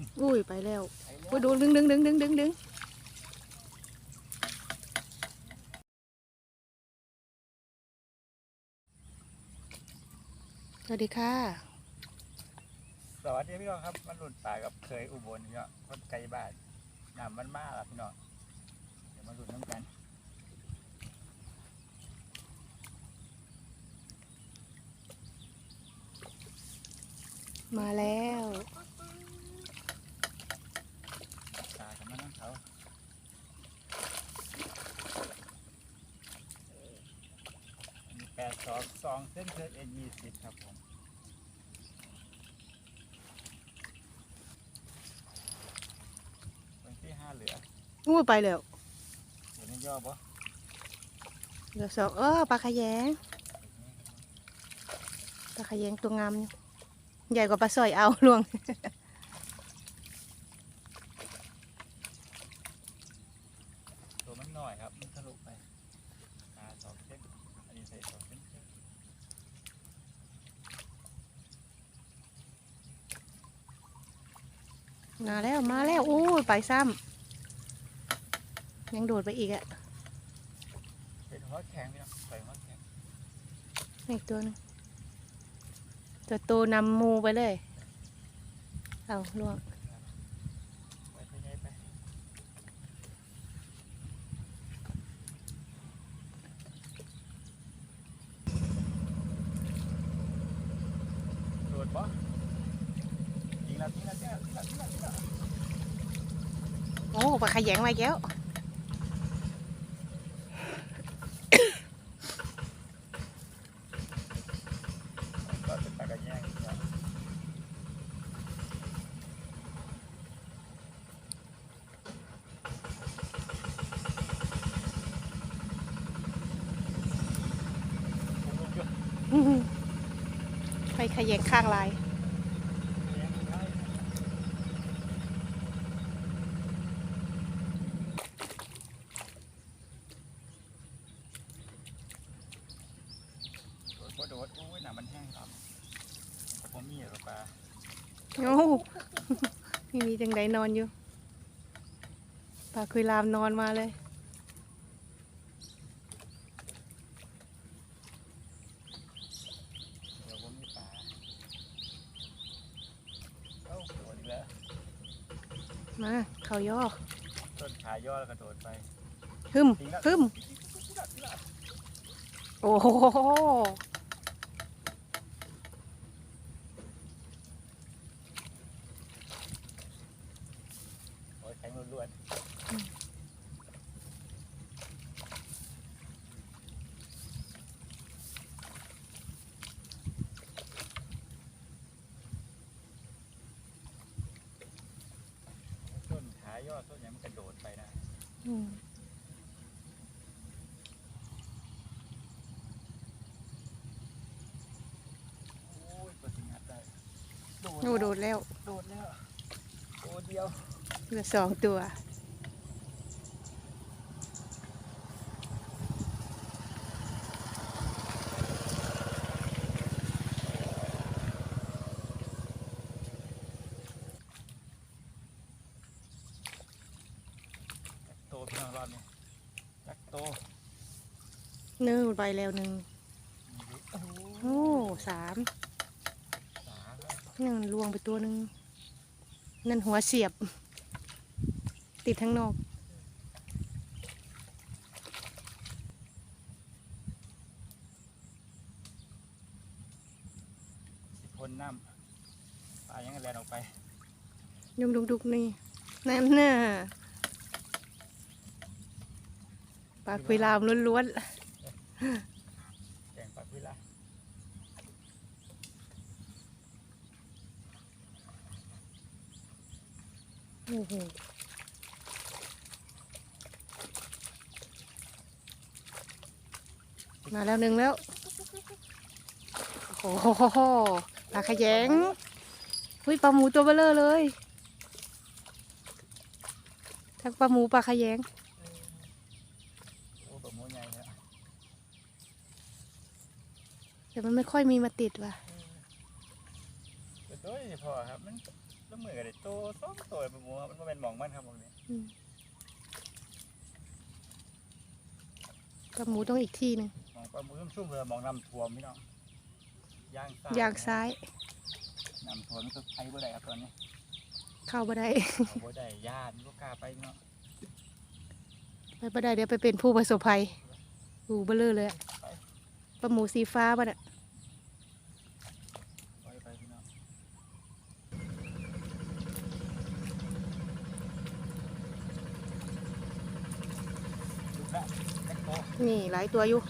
มอุ้ยไปแล้วไปแล้วอุ้ยดูดึงดึงดึงดึงดึงดึงสวัสดีค่ะ สวัสดีพี่น้องครับ มันหลุดป่ากับเคยอุบลพี่น้องคนไกลบ้านน้ำมันมากครับพี่น้องเดี๋ยวมาหลุดน้ำกันมาแล้ว ตากับมันน้ำเขาอันนี้แป ดสองสองเส้นเทิร์เอ็นยี่สิบครับผมวันที่ห้าเหลืออุ้ยไปแล้วเดี๋ยวนี้ย่อบ่เดี๋ยวสองเออปลาขยงปลาขยงตัวงามนี่ใหญ่กว่าปลาสร้อยเอาลวง ตัวมันหน่อยครับ มันทะลุไปตาสองเส้นอันนี้ใส่สองเส้นครึ่ง มาแล้วมาแล้วอุ้ยไปซ้ำยังโดดไปอีกอะเป็นหัวแข็งพี่น้องใส่หัวแข็งอีกตัวหนึงตัวโตนำหมูไปเลย เอาลวงไว้ที่ไหนไปโดดปะ โอ้ปลาขยงมาแล้วก็เป็นตากระแยมลงเยอะอื้อหือไปขยงข้างลายงอีกแล้วโดดบ่โดดโอ้ยหนามันแห้งครับผมมีหรอปลา โอ้ไม่มีจังไดนอนอยู่ปลาคุยลามนอนมาเลยเดี๋ยวผมมีปลาเอ้าโดดอีกแล้วมาเขาย่อต้นขาย่อแล้วกระโดดไปหึมทิ้งแล้วหึมทิ้งแล้วทิ้งแล้วโอ้โห โอ้ยแข็งล้วนๆต้นขาย่อต้นอย่างมันกระโดดไปนะ อืม โอ้ยตัวสิงัดได้ โดดโอ้โดดแล้ว โดดแล้วตัวเดียวเหลือสองตัว โตพี่น้องรอบนี้จักโตหนึ่งไปแล้วหนึ่ง โอ้โหโอ้สามสามแล้วนั่นลวงไปตัวหนึ่งนั่นหัวเสียบ ติดทั้งนอก สิพ่นน้ำปลายังไงแลนออกไปดุกดุกดุกนี่นั่นน่ะปลาคุยลามล้วนแกงปลาพิลา ๆโอ้โหมาแล้วหนึ่งแล้ว โอ้โหปลาขยงอุ้ยปลาหมูตัวเบลเลอร์เลยทั้งปลาหมูปลาขยงโอ้ปลาโมใหญ่แล้วแต่มันไม่ค่อยมีมาติดว่ะแต่ตัวนี้พอครับมัน ลงก็มือเลยโตสองตัวเป็นหมูครับมันบ่เป็นหมองมันครับผมนี่อืมกับหมูต้องอีกที่หนึ่งหมองปลาหมูชุ่มๆเลยหมองน้ำท่วมพี่น้องย่างซ้ายอย่างซ้ายน้ำท่วมมันก็ไปบ่ได้ครับตอนนี้เข้าบ่ได้เอาบ่ได้ญาติลูกกล้าไปเนาะไปบ่ได้เดี๋ยวไปเป็นผู้ประสบภัยอูเบลเลอเลยอะปลาหมูสีฟ้าป่ะน่ะ ไปไปพี่น้องลูกกล้าแม็กโต นี่หลายตัวอยู่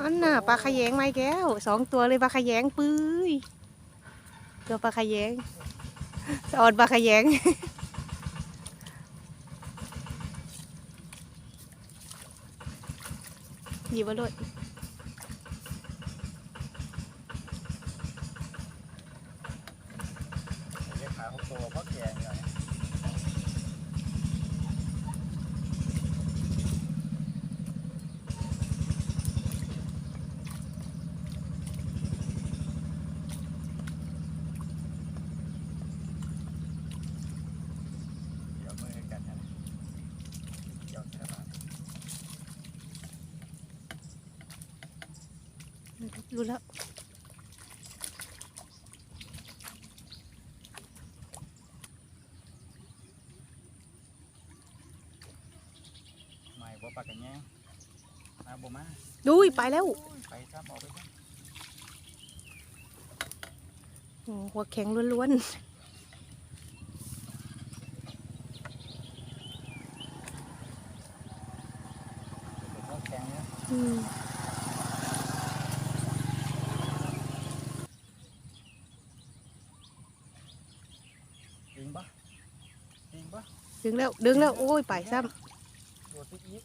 อันน่ะปลาขยงไม้แก้วสองตัวเลยปลาขยงปื้ยตัวปลาขยงสอดปลาขยงหยิบมาเลย เรียกขาหกตัวเพราะแกงเนี่ยเดี๋ยวมือกันนะเดี๋ยวแค่บาท รู้แล้ว ไม่บ่ปากกันแย่งมาบ่มาดูยไปแล้วโอ้ยไปซ้ำออกไปซ้ำโอ้หัวแข็งล้วนเป็นพวกแข็งเนี่ย ๆอืม จริง ปะจริงปะดึงแล้ว ดึงแล้ว โอ้ย ไปซ้โดดติ๊กอีก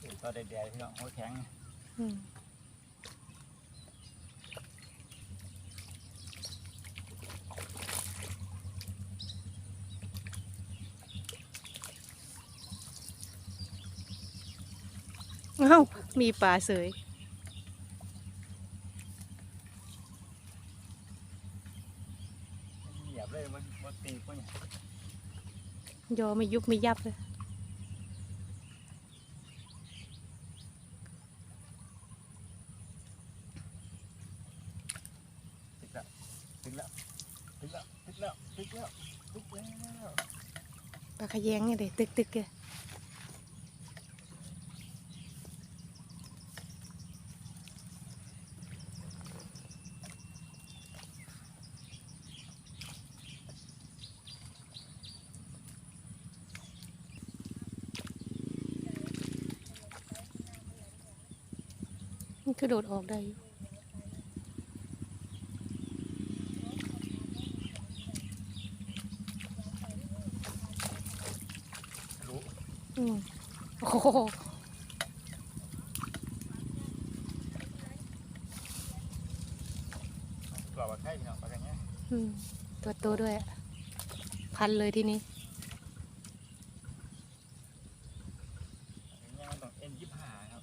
เห็นตัวแดงๆพี่น้องหัวแข็งำอืม เอ้ามีปลาเสยเหยียบเลยมันมันตีกมันเนี่ยยอไม่ยุบไม่ยับเลยติ๊กแล้วติ๊กแล้วติ๊กแล้วติ๊กแล้วติ๊กแล้วติ๊กแล้วปลาขยงเนี่ยเด็ตึกตึกๆเลย มันคือโดดออกได้อยู่รู้อืมโอ้โหกรอบว่าใช่พี่น้องปากกันเนี่ยอืมตัวโตด้วยอะพันเลยทีนี้ อย่างเงี้ยมันต้องเอ็นยี่ห้าครับ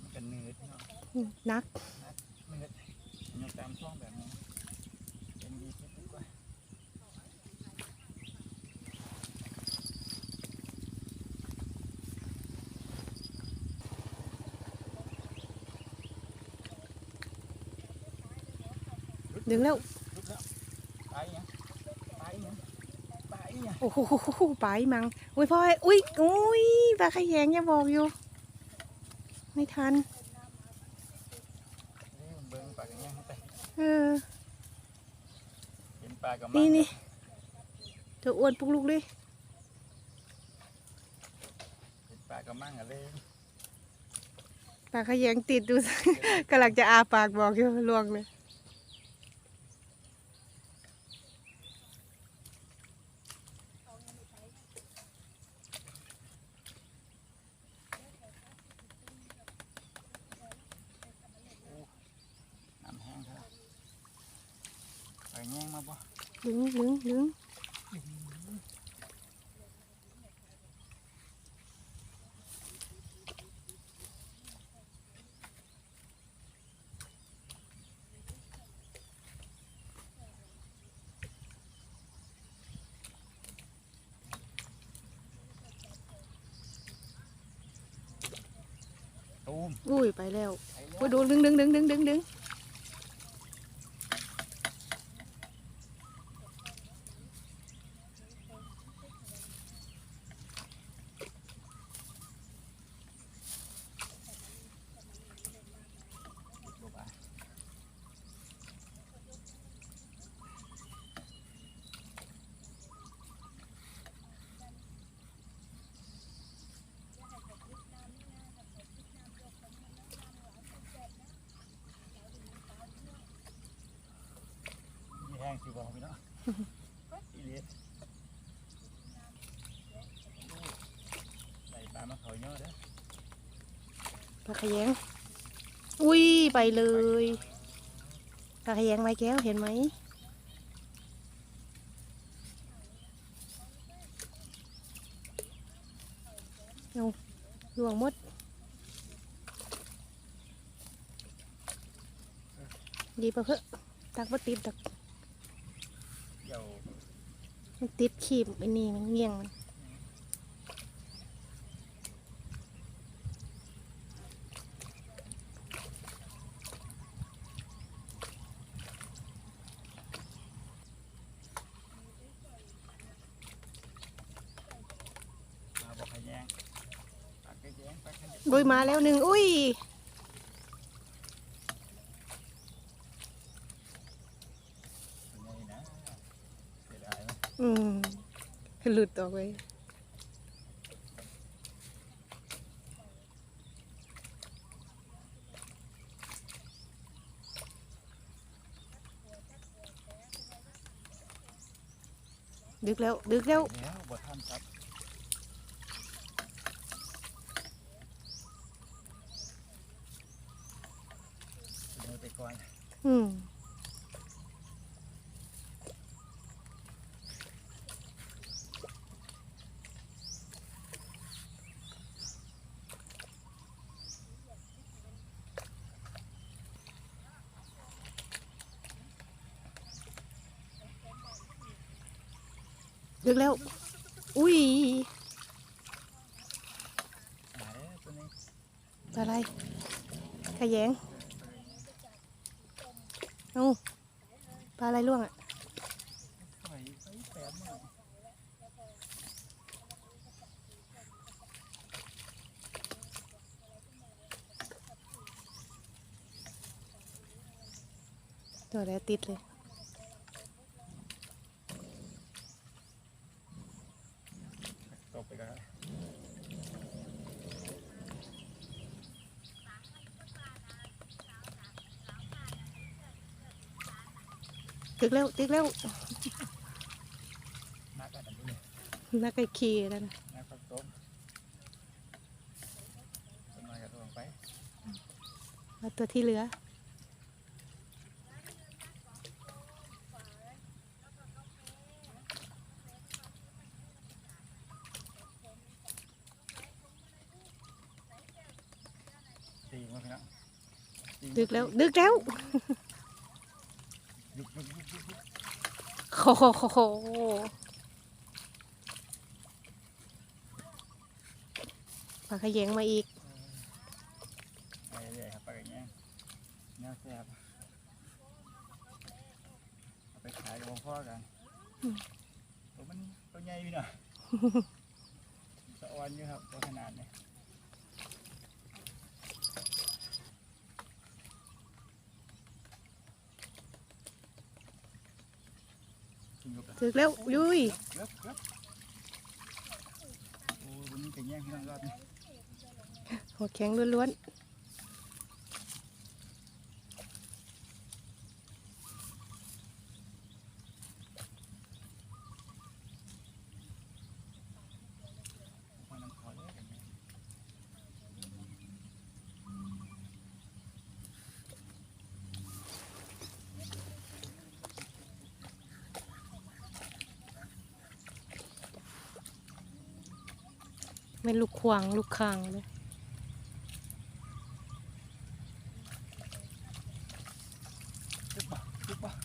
มันกันเนื้อพี่ นักเนื้อมันตามช่องแบบนี้เอ็นยี่สิบดีกว่าดึงแล้วไปยังไปยังไปยังโอ้โหไปมังอุ้ยพ่ออุ้ยอุ้ยปลาขยงอย่าบอกอยู่ ไม่ทันมันเบิ้งปากกันเนี่ยให้ไป เออ เห็น ปลากับมันี่นี่ตัวอ้วนปุกลุกเลยเห็นปลากับมั่งอะเลยปลาขยงติดดูกำลังจะอาปากบอกอยู่ลวงเลย น้ำแห้งเถอะไปแย่งมาบ่ ดึงดึงดึง อุ้ยไปแล้วไปแล้วอุ้ยดูดึงดึงดึงดึงดึงดึง สิบอกพี่เนาะอีเลียใส่ปลามาเขาเยอเด้อปลาขยงอุ้ยไปเลยปลาขยงไม้แก้วเห็นไหมเอาลวงมดดีปะเพื่อตักมาติดตัก มันติดขีบไอ้นี่มันเงี้ยงมันมาบอกขยงปลาขยงปลาขยงบุยมาแล้วหนึ่งอุ้ย เป็นไงนะเสียดายไหม อืม หลุดออกไปดึกแล้ว ดึกแล้วแล้วบทท่านครับเป็นไงไปก่อน อืม ดึกแล้ว อุ้ยอะไรขยงเอาปลาอะไรล่วงอะใส่ใส่แปดหน่อยตัวแล้วติดเลย ตกไปแล้ว ดึ กแล้วดึกแล้วนักกันอันนี้นักไอ้ขี่แล้วนะนักข้าวต้มต้นไม้กระโดดไปเอาตัวที่เหลือตีมาพี่น้องตีดึกแล้วดึกแล้ว ยุบยุบยุบยุบยุบ โอ้โหปลาขยงมาอีกไปเรื่อยครับไปอย่างเงี้ยแนวแซ่บเอาไปขายกับพ่อกันอืมตัวมันตัวใหญ่พี่หน่อยสะออนอยู่ครับตัวขนาดนี้กินกับ ดึกแล้ว ยุย เกือบเกือบโอ้วันนี้จะแย่งพี่ น้องรอบนี้หัวแข็งล้วนพ ไม่ลูกควางลูกคางเลย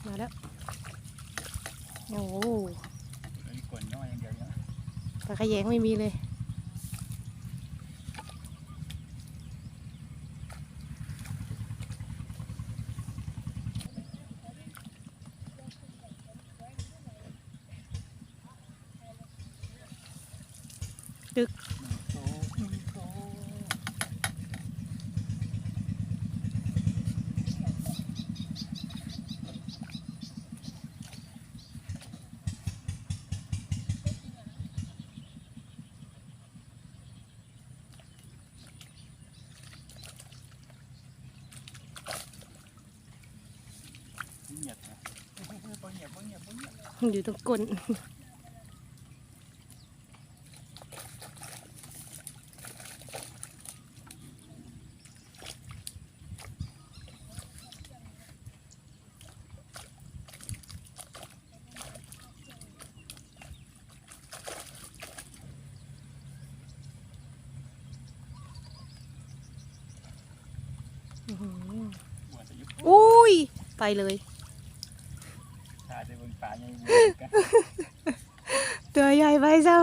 มาแล้ว โอ้โหปลาขยงไม่มีเลยตึก อยู่ตรงก้นอื้อหือบัวจะยุบอุ้ย ไปเลย ชาจะเบิ่งป่าใหญ่บัวกัน ตัวใหญ่ไปซ้บ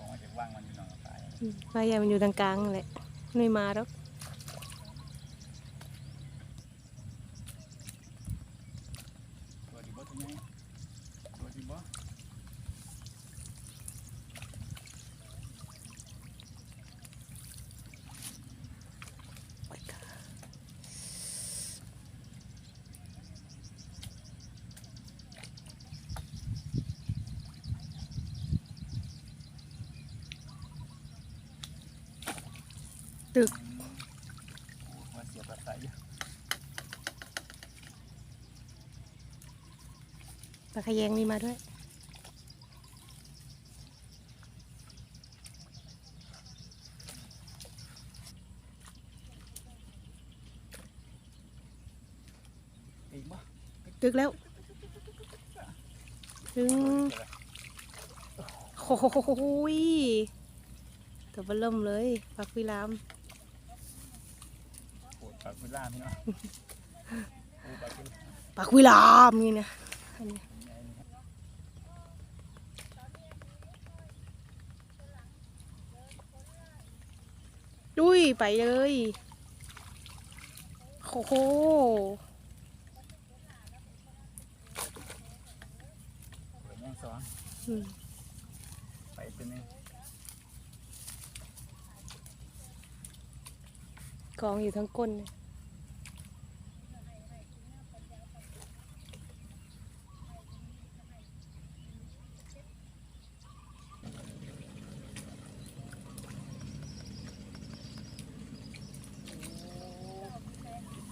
อกว่าจะว่างมันอยู่หนองป่าำปลาใหญ่มันอยู่ตรงกลางนั่นแหละไม่มาหรอก ตัวดีบ่ตัวใหญ่ตัวดีบ่ ตึกโอ้มาเสียบประสายอยู่ปลาขยงมีมาด้วยอีกบ่ตึกแล้ว ถึงโอ้โหยตัวเบลเริ่มเลยปลาคุยลามโอ้ ปลาคุล่าพี่เนาะโอ้ปลาคุล่าปลาคุยลามนี่นะอันนี้ใหญ่นี่ครับดุยไปเลยโอ้โหเปิดแม่งสองอืมไปตัวหนึง กองอยู่ทั้งก้นเลย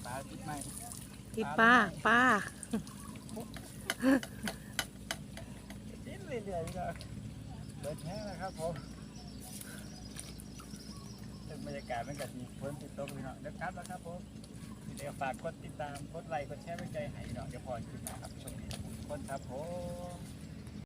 ปลาติดไม้ติดปลาปลาติดเรื่อยๆพี่เนาะเบิดแห้งนะครับผมเป็น บรรยากาศมันก็ดีฝนติดตกพี่เนาะเดี๋ยวกลับแล้วครับผมเดี๋ยวฝากกดติดตามกดไลค์กดแชร์ไว้ใจให้เนาะเดี๋ยวพอขึ้นนะครับชมดีทุกคนครับผม